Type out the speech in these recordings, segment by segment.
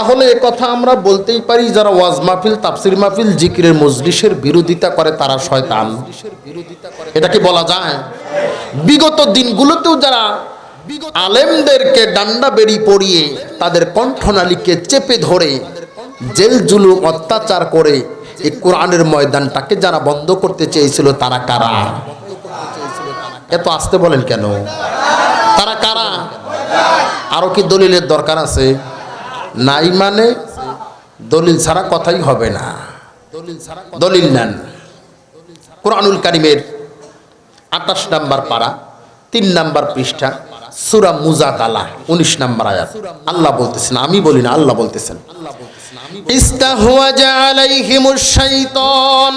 তাহলে এ কথা আমরা বলতেই পারি, যারা ওয়াজ মাহফিল, তাফসির মাহফিল, জিকিরের মজলিসের বিরোধিতা করে তারা শয়তান। এটা কি বলা যায়? বিগত দিনগুলোতেও যারা আলেমদেরকে ডান্ডা বেড়ি পড়িয়ে তাদের কণ্ঠনালীকে চেপে ধরে জেল জুলুম অত্যাচার করে এই কোরআনের ময়দানটাকে যারা বন্ধ করতে চেয়েছিল, তারা কারা? এত আসতে বলেন কেন? তারা কারা? আরও কি দলিলের দরকার আছে? নাই মানে দলিল ছাড়া কথাই হবে না দলিল নেন কোরআনুল কারিমের আঠাশ নাম্বার পারা তিন নাম্বার পৃষ্ঠা সুরা মুজাদালা উনিশ নাম্বার আয়াত আল্লাহ বলতেছেন আমি বলি না আল্লাহ বলতেছেন ইস্তাহওয়াজা আলাইহিমুশ শাইতান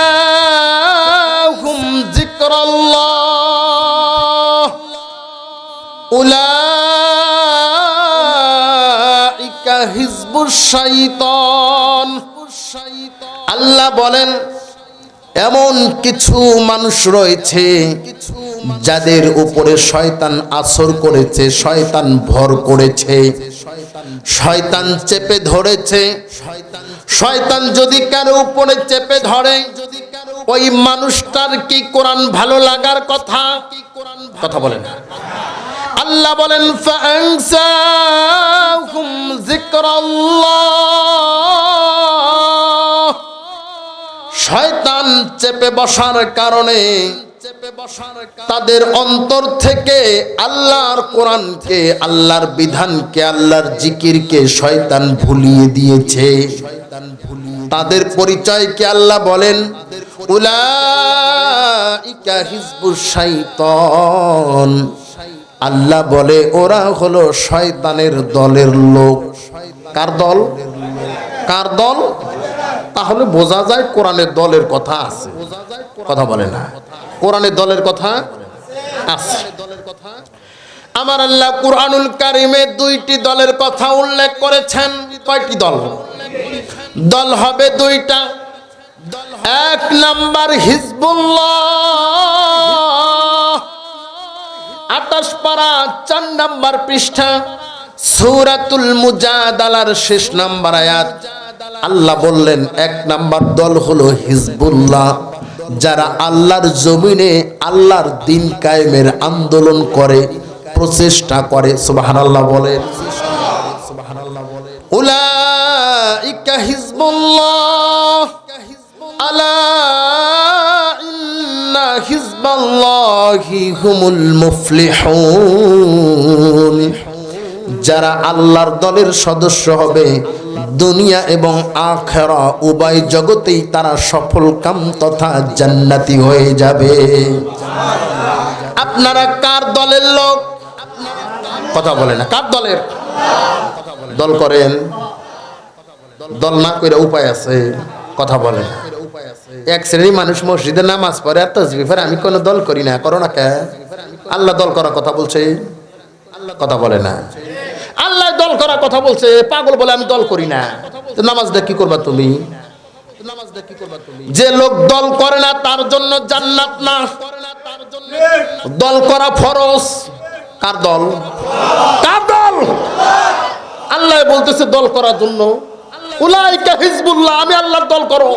فأنساهم ذكر الله أولئك হিজবুর শাইতন আল্লাহ বলেন, এমন কিছু মানুষ রয়েছে যাদের উপরে শয়তান আসর করেছে, শয়তান ভর করেছে, শয়তান চেপে ধরেছে। শয়তান যদি কারও উপরে চেপে ধরে যদি ওই মানুষটার কি কোরআন ভালো লাগার কথা? কি কোরআন কথা বলেন আল্লাহ বলেন যিকরাল্লাহ শয়তান চেপে বসার কারণে তাদের অন্তর থেকে আল্লাহর কোরআনকে, আল্লাহর বিধানকে, আল্লাহর জিকিরকে শয়তান ভুলিয়ে দিয়েছে। তাদের পরিচয়কে আল্লাহ বলেন, উলাইকা হিজবুশ শাইতান। আল্লাহ বলে, ওরা হলো শয়তানের দলের লোক। কার দল? কার দল? তাহলে বোঝা যায় কোরআনের দলের কথা আছে। কথা বলে না। কোরআনের দলের কথা আছে। আমার আল্লাহ কুরআনুল কারিমে দুইটি দলের কথা উল্লেখ করেছেন। কয়টি দল? দল হবে দুইটা। এক নাম্বার হিজবুল্লাহ। আটাশ পারা চার নাম্বার পৃষ্ঠা, সূরাতুল মুজাদালার শেষ নাম্বার আয়াত। আল্লাহ বললেন, এক নাম্বার দল হলো হিজবুল্লাহ, যারা আল্লাহর জমিনে আল্লাহর দিন কায়েমের আন্দোলন করে, প্রচেষ্টা করে। সুবহানাল্লাহ বলেন। উলাইকা হিজবুল্লাহ আলা যারা আল্লাহর দলের সদস্য হবে, দুনিয়া এবং আখেরা উভয় জগতেই তারা সফল কাম তথা জান্নাতি হয়ে যাবে। আপনারা কার দলের লোক? কথা বলে না, কার দলের? দল করেন। দল না করে উপায় আছে, কথা বলে না। এক শ্রেণির মানুষ মসজিদে নামাজ পড়ে আর তসবি আমি কোনো দল করি না, করো না কে আল্লাহ দল করার কথা বলছে। আল্লাহ কথা বলে না। আল্লাহ দল করার কথা বলছে, পাগল বলে আমি দল করি না। নামাজটা কি করবা তুমি? যে লোক দল করে না, তার জন্য জান্নাত না। দল করা ফরজ। কার দল? কার দল? আল্লাহ বলতেছে দল করার জন্য। উলাইকা হিজবুল্লাহ, আমি আল্লাহর দল করো।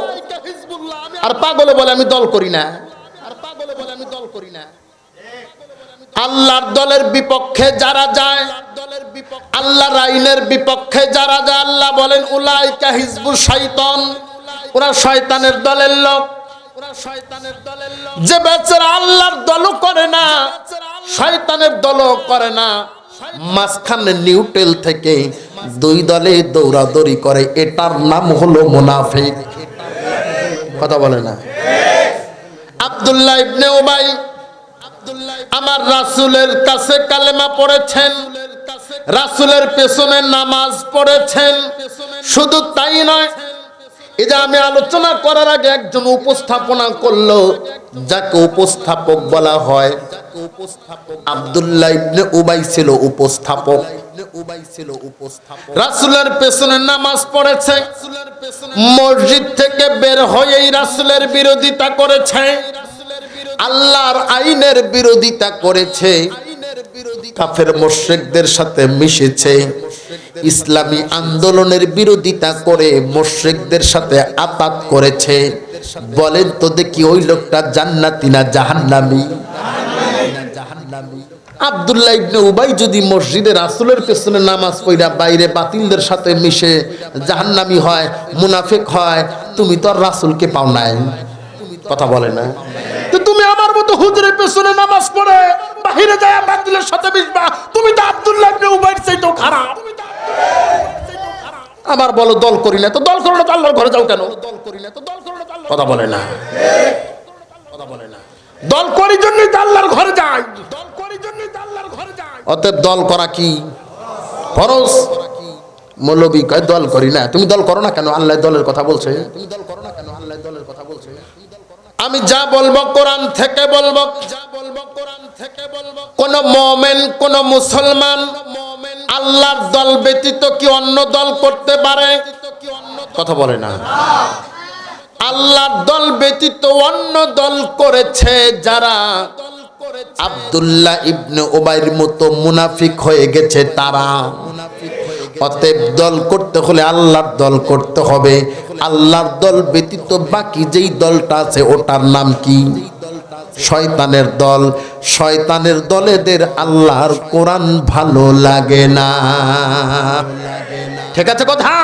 আর পাগলে বলে আমি দল করি না। আর পাগলে বলে আমি দল করি না। আল্লাহর দলের বিপক্ষে যারা যায়, আল্লাহর আইনের বিপক্ষে যারা যায়, আল্লাহ বলেন, উলাইকা হিজবুল শয়তান। ওরা শয়তানের দলের লোক। যে বেচারা আল্লাহর দলও করে না, শয়তানের দলও করে না। মাঝখানে নিউটেল থেকে দুই দলে দৌড়াদৌড়ি করে, এটার নাম হলো মুনাফিক। কথা বলে না। আব্দুল্লাহ ইবনে আমার রাসূলের কাছে কালেমা পড়েছেন, রাসূলের পেছনে নামাজ পড়েছেন। শুধু তাই নয় যে আমি আলোচনা করার আগে একজন উপস্থাপনা করল, যাকে উপস্থাপক বলা হয় আব্দুল্লাহ ইবনে উবাই ছিল উপস্থাপক। রাসূলের পেছনে নামাজ পড়েছে। মসজিদ থেকে বের হয়েই রাসূলের বিরোধিতা করেছে। আল্লাহর আইনের বিরোধিতা করেছে। কাফের মোশরেকদের সাথে মিশেছে। ইসলামী আন্দোলনের বিরোধিতা করে মোশরেকদের সাথে আতাত করেছে। বলেন তো দেখি ওই লোকটা জান্নাতি না জাহান্নামী। আব্দুল্লাহ ইবনে উবাই যদি মসজিদে রাসূলের পেছনে নামাজ পড়া বাইরে বাতিলদের সাথে মিশে জাহান্নামি হয়, মুনাফিক হয়, তুমি তো আর রাসূলকে পাও নাই। কথা বলে না? তুমি আমার মতো হুজুরের পেছনে নামাজ পড়ে বাহিরে যায় বাতিলের সাথে মিশবা, তুমি তো আব্দুল্লাহ ইবনে উবাইর চাইতেও খারাপ। আবার বলো, দল করি না তো দল করো না আল্লাহর ঘরে যাও কেন? দল করি না তো দল করো না কথা বলে না? কথা বলে না। দল করি জন্যই তো আল্লাহর ঘরে যায় অতএব দল করা কি? ফরজ? মৌলবী কয়, দল করি না। তুমি দল করো না কেন? আল্লাহ দলের কথা বলছে। তুমি দল করো না কেন আল্লাহ দলের কথা বলছে আমি যা বলব কোরআন থেকে বলব যা বলব কোরআন থেকে বলব। কোন মোমেন, কোন মুসলমান আল্লাহর দল ব্যতীত কি অন্য দল করতে পারে? কথা বলে না। আল্লাহর দল ব্যতীত অন্য দল করেছে যারা আব্দুল্লাহ ইবনে ওবাইর মতো মুনাফিক হয়ে গেছে তারা। অতএব দল করতে হলে আল্লাহর দল করতে হবে। আল্লাহর দল ব্যতীত বাকি যেই দলটা আছে ওটার নাম কি? শয়তানের দল। শয়তানের দলেদের আল্লাহর কোরআন ভালো লাগে না। ঠিক আছে কথা?